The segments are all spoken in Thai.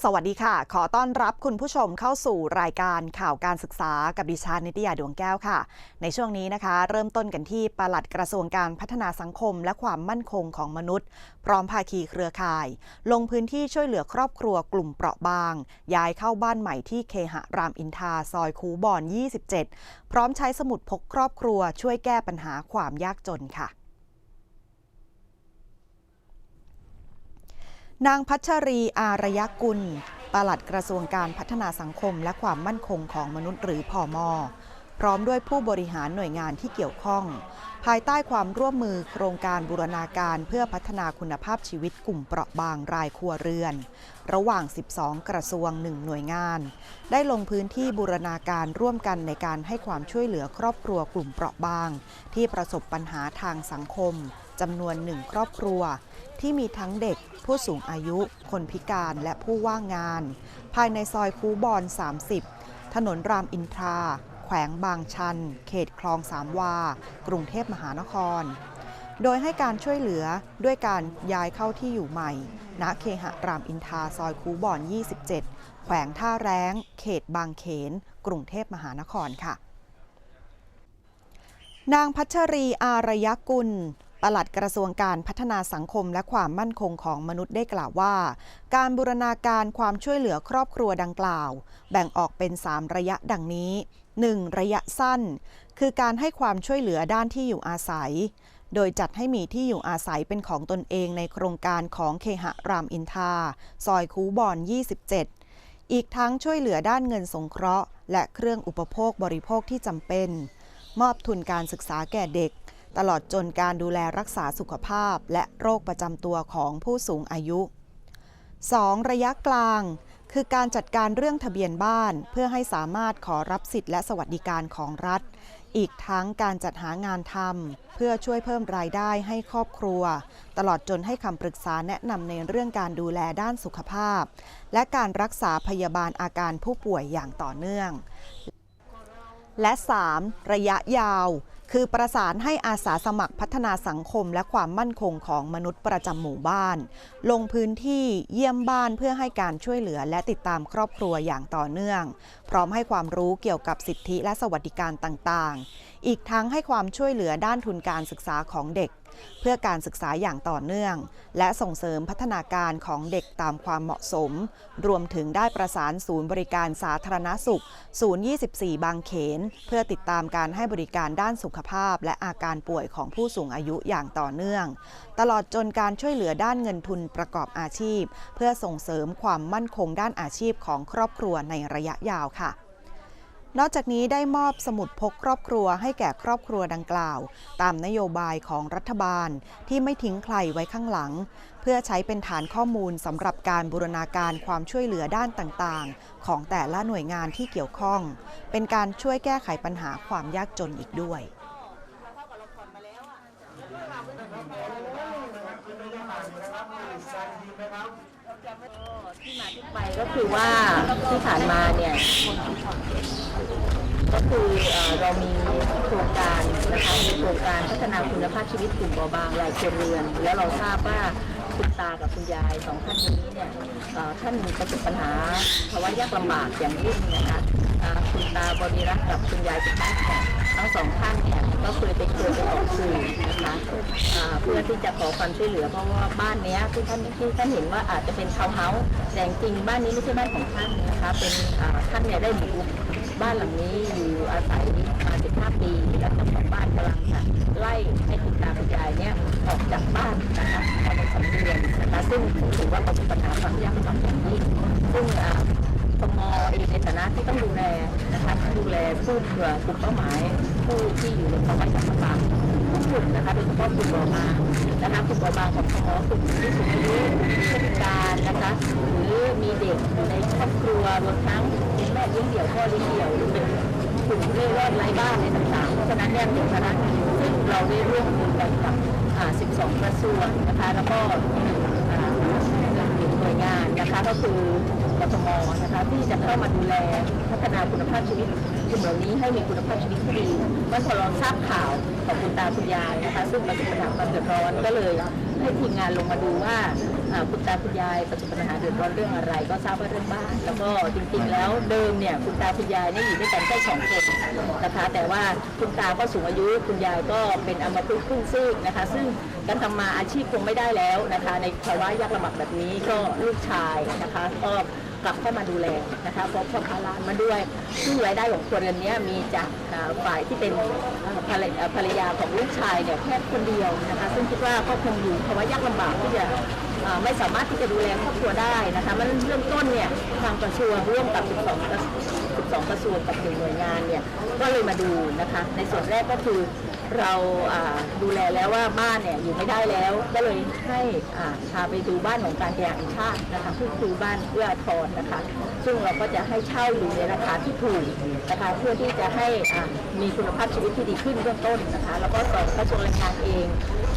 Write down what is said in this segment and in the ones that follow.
สวัสดีค่ะ ขอต้อนรับคุณผู้ชมเข้าสู่รายการข่าวการศึกษากับดิฉันนิตยาดวงแก้วค่ะ ในช่วงนี้นะคะ เริ่มต้นกันที่ปลัดกระทรวงการพัฒนาสังคมและความมั่นคงของมนุษย์ พร้อมภาคีเครือข่าย ลงพื้นที่ช่วยเหลือครอบครัวกลุ่มเปราะบาง ย้ายเข้าบ้านใหม่ที่เคหะรามอินทราซอยคูบอน 27 พร้อมใช้สมุดพกครอบครัวช่วยแก้ปัญหาความยากจนค่ะ นางพัชรีอารยกุลปลัดกระทรวงการพัฒนาสังคมและความมั่นคงของมนุษย์หรือพอมพร้อมด้วยผู้บริหารหน่วยงานที่เกี่ยวข้อง ภายใต้ความร่วมมือโครงการบูรณาการเพื่อพัฒนาคุณภาพชีวิตกลุ่มเปราะบางรายครัวเรือน ระหว่าง 12 กระทรวง 1 หน่วยงาน ได้ลงพื้นที่บูรณาการร่วมกันในการให้ความช่วยเหลือครอบครัวกลุ่มเปราะบาง ที่ประสบปัญหาทางสังคม จำนวนหนึ่งครอบครัว ที่มีทั้งเด็ก ผู้สูงอายุ คนพิการและผู้ว่างงาน ภายในซอยคูบอน 30 ถนนรามอินทรา แขวงบางชัน เขตคลองสามวา กรุงเทพมหานคร โดยให้การช่วยเหลือด้วยการย้ายเข้าที่อยู่ใหม่ ณ เคหะรามอินทราซอยคูบอน 27 แขวงท่าแร้ง เขตบางเขน กรุงเทพมหานครค่ะนางพัชรีอารยกุล ปลัดกระทรวงการพัฒนาสังคมและความมั่นคงของมนุษย์ได้กล่าวว่า การบูรณาการความช่วยเหลือครอบครัวดังกล่าว แบ่งออกเป็น 3 ระยะดังนี้ 1. ระยะสั้น คือการให้ความช่วยเหลือด้านที่อยู่อาศัย โดยจัดให้มีที่อยู่อาศัยเป็นของตนเองในโครงการของเคหะรามอินทราซอยคูบอน 27 อีกทั้งช่วยเหลือด้านเงินสงเคราะห์ และเครื่องอุปโภคบริโภคที่จำเป็น มอบทุนการศึกษาแก่เด็ก ตลอดจนการดูแลรักษาสุขภาพและโรคประจำตัวของผู้สูงอายุ 2. ระยะกลาง คือการจัดการเรื่องทะเบียนบ้านเพื่อให้สามารถขอรับสิทธิและสวัสดิการของรัฐ อีกทั้งการจัดหางานทำเพื่อช่วยเพิ่มรายได้ให้ครอบครัว ตลอดจนให้คำปรึกษาแนะนำในเรื่องการดูแลด้านสุขภาพ และการรักษาพยาบาลอาการผู้ป่วยอย่างต่อเนื่องและ 3. ระยะยาว คือประสานให้อาสาสมัครพัฒนาสังคมและความมั่นคงของมนุษย์ประจำหมู่บ้าน ลงพื้นที่เยี่ยมบ้านเพื่อให้การช่วยเหลือและติดตามครอบครัวอย่างต่อเนื่อง พร้อมให้ความรู้เกี่ยวกับสิทธิและสวัสดิการต่างๆ อีกทั้งให้ความช่วยเหลือด้านทุนการศึกษาของเด็ก เพื่อการศึกษาอย่างต่อเนื่อง และส่งเสริมพัฒนาการของเด็กตามความเหมาะสม รวมถึงได้ประสานศูนย์บริการสาธารณสุข ศูนย์ 24 บางเขน เพื่อติดตามการให้บริการด้านสุขภาพ และอาการป่วยของผู้สูงอายุอย่างต่อเนื่อง ตลอดจนการช่วยเหลือด้านเงินทุนประกอบอาชีพ เพื่อส่งเสริมความมั่นคงด้านอาชีพของครอบครัวในระยะยาวค่ะ นอกจากนี้ได้มอบสมุดพกครอบครัวให้แก่ครอบครัวดังกล่าว ตามนโยบายของรัฐบาลที่ไม่ทิ้งใครไว้ข้างหลัง เพื่อใช้เป็นฐานข้อมูลสำหรับการบูรณาการความช่วยเหลือด้านต่างๆ ของแต่ละหน่วยงานที่เกี่ยวข้อง เป็นการช่วยแก้ไขปัญหาความยากจนอีกด้วย ที่มาที่ ไปก็คือว่าที่ผ่านมาเนี่ยก็คือเออเรามีโครงการนะคะมีโครงการพัฒนาคุณภาพชีวิตกลุ่มเบาบางรายครัวเรือน แล้วเราทราบว่าคุณตากับคุณยายสองท่านนี้เนี่ยเออท่านประสบปัญหาภาวะยากลำบากอย่างยิ่งนะคะคุณตาบริรักษ์กับคุณยายสุภา ก็เคยไปเคยไปออกสื่อนะคะเพื่อที่จะขอความช่วยเหลือเพราะว่าบ้านเนี้ยที่ท่านที่ท่านเห็นว่าอาจจะเป็นทาวเฮาส์แต่จริงบ้านนี้ไม่ใช่บ้านของท่านนะคะ เป็นท่านเนี่ยได้บุกรุกบ้านหลังนี้อยู่อาศัยมา15ปีแล้วเจ้าของบ้านกำลังจะไล่ให้คุณตาคุณยายเนี่ยออกจากบ้านนะคะภายในสองเดือนนะคะซึ่งถือว่าเประสบปัญหาความยากลำบากอย่างยิ่งซึ่ง อ่ากมเองในฐานะที่ต้องดูแลนะคะดูแลผู้เผื่อกลุ่มเป้าหมาย ผู้ที่อยู่ในภาวะยากลำบากทุกกลุ่มนะคะโดยเฉพาะกลุ่มเบาบางนะคะกลุ่มเบาบางของพมกลุ่มที่สูงอายุผู้พิการนะคะหรือมีเด็กอยู่ในครอบครัวรวมทั้งเป็นแม่เลี้ยงเดี่ยวพ่อเลี้ยงเดี่ยวหรือเป็นกลุ่มเร่ร่อนไร้บ้านอะไรต่างๆเพราะฉะนั้นเนี่ยเป็นภาระซึ่งเราได้ร่วมมือกันกับ12 กระทรวงนะคะแล้วก็อ่าหน่วยงานนะคะก็คือ กทมนะคะที่จะเข้ามาดูแลพัฒนาคุณภาพชีวิตกลุ่มเหล่านี้ให้มีคุณภาพชีวิตที่ดีเมื่อพอเราทราบข่าวของคุณตาคุณยายนะคะซึ่งประสบปัญหาความเดือดร้อนก็เลยให้ทีมงานลงมาดูว่าอ่าคุณตาคุณยายประสบปัญหาเดือดร้อนเรื่องอะไร ก็ทราบว่าเรื่องบ้านแล้วก็จริงๆ แล้วเดิมเนี่ยคุณตาคุณยายเนี่ยอยู่ด้วยกันแค่สองคนนะคะแต่ว่าคุณตาก็สูงอายุคุณยายก็เป็นอัมพฤกษ์ครึ่งซีกนะคะซึ่งการทำมาอาชีพคงไม่ได้แล้วนะคะในภาวะยากลำบากแบบนี้ก็ลูกชายนะคะก็ กลับเข้ามาดูแลนะคะเพราะพ่อพาหลานมาด้วย ซึ่งรายได้ของครัวเรือนนี้มีจากฝ่ายที่เป็นภรรยาของลูกชายเนี่ยแค่คนเดียวนะคะ ซึ่งคิดว่าก็คงอยู่ภาวะยากลำบากที่จะไม่สามารถที่จะดูแลครอบครัวได้นะคะมันเริ่มต้นเนี่ยทางกระทรวงร่วมกับ 12กระ12 กระทรวงกับหน่วยงานเนี่ยก็เลยมาดูนะคะ ในส่วนแรกก็คือ เราดูแลแล้วว่าบ้านเนี่ยอยู่ไม่ได้แล้ว ก็เลยให้พาไปดูบ้านของการแข่งชาตินะคะก็คือบ้านเอื้อทรนนะคะ ซึ่งเราก็จะให้เช่าอยู่ในราคาที่ถูกนะคะเพื่อที่จะให้มีคุณภาพชีวิตที่ดีขึ้นเบื้องต้นนะคะ แล้วก็ส่วนกระทรวงแรงงานเอง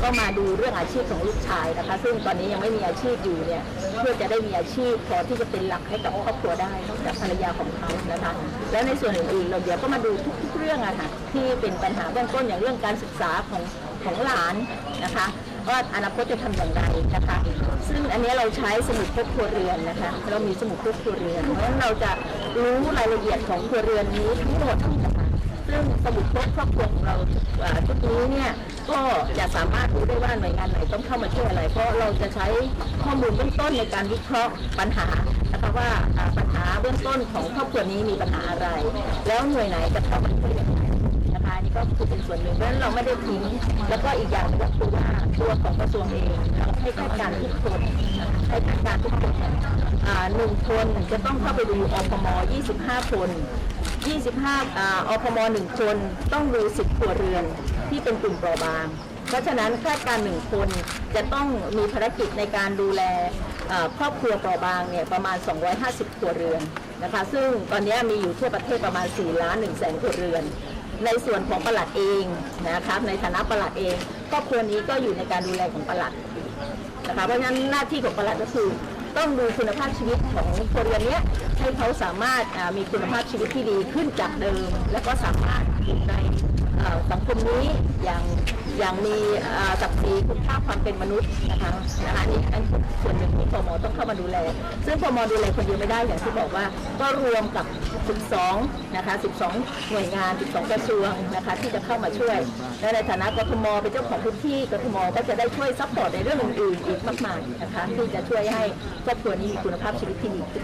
ก็มาดูเรื่องอาชีพของลูกชายนะคะ ซึ่งตอนนี้ยังไม่มีอาชีพอยู่เนี่ยเพื่อจะได้มีอาชีพพอที่จะเป็นหลักให้กับครอบครัวได้นอกจากภรรยาของเขานะคะ แล้วในส่วนอื่นๆเราเดี๋ยวก็มาดูทุกๆเรื่องอะค่ะที่เป็นปัญหาเบื้องต้นอย่างเรื่องการศึกษาของของหลานนะคะว่าอนาคตจะทำอย่างไรนะคะ ซึ่งอันนี้เราใช้สมุดพกครัวเรือนนะคะ เรามีสมุดพกครัวเรือนเพราะฉะนั้นเราจะรู้รายละเอียดของครัวเรือนนี้ทั้งหมดนะคะซึ่งสมุดพกครอบครัวของเราชุดนี้เนี่ยก็จะสามารถรู้ได้ว่าหน่วยงานไหนต้องเข้ามาช่วยอะไร เพราะเราจะใช้ข้อมูลเบื้องต้นในการวิเคราะห์ปัญหานะคะว่าอ่าปัญหาเบื้องต้นของครอบครัวนี้มีปัญหาอะไร แล้วหน่วยไหนจะเข้ามาช่วย ยังไงนะคะอันนี่ก็คือเป็นส่วนหนึ่งเพราะฉะนั้นเราไม่ได้ทิ้งแล้วก็อีกอย่างก็คือว่าตัวของกระทรวงเองให้ข้าราชการทุกคนให้ข้าราชการทุกคนอ่าหนึ่งคนจะต้องเข้าไปดูอพม25 คน 25อ่าอพมหนึ่งคนต้องดู10ครัวเรือนที่เป็นกลุ่มเปราะบาง เพราะฉะนั้นข้าราชการหนึ่งคนจะต้องมีภารกิจในการดูแลครอบครัวเปราะบางเนี่ยประมาณ 250 ครัวเรือนนะคะ ซึ่งตอนนี้มีอยู่ทั่วประเทศประมาณ 4 ล้าน1แสนครัวเรือน ในส่วนของประหลัดเองนะครับในฐานะปลัดเองครอบครัวนี้ก็อยู่ในการดูแลของประหลัดนะคะเพราะฉะนั้นหน้าที่ของประหลัดก็คือต้องดูคุณภาพชีวิตของคนเรือนเนี้ยให้เขาสามารถมีคุณภาพชีวิตที่ดีขึ้นจากเดิม และก็สามารถอยู่ในสังคมนี้อย่าง อย่างมีศักดิ์ศรีคุณค่าความเป็นมนุษย์นะคะนะคะนี่อันส่วนหนึ่งที่พมต้องเข้ามาดูแล ซึ่งพมดูแลคนเดียวไม่ได้อย่างที่บอกว่า ก็รวมกับ 12 นะคะ 12 หน่วยงาน 12 กระทรวงนะคะที่จะเข้ามาช่วย และในฐานะกทมเป็นเจ้าของพื้นที่กทมก็จะได้ช่วยซัพพอร์ตในเรื่องอื่นๆอีกมากมายนะคะที่จะช่วยให้ครอบครัวนี้มีคุณภาพชีวิตที่ดีขึ้น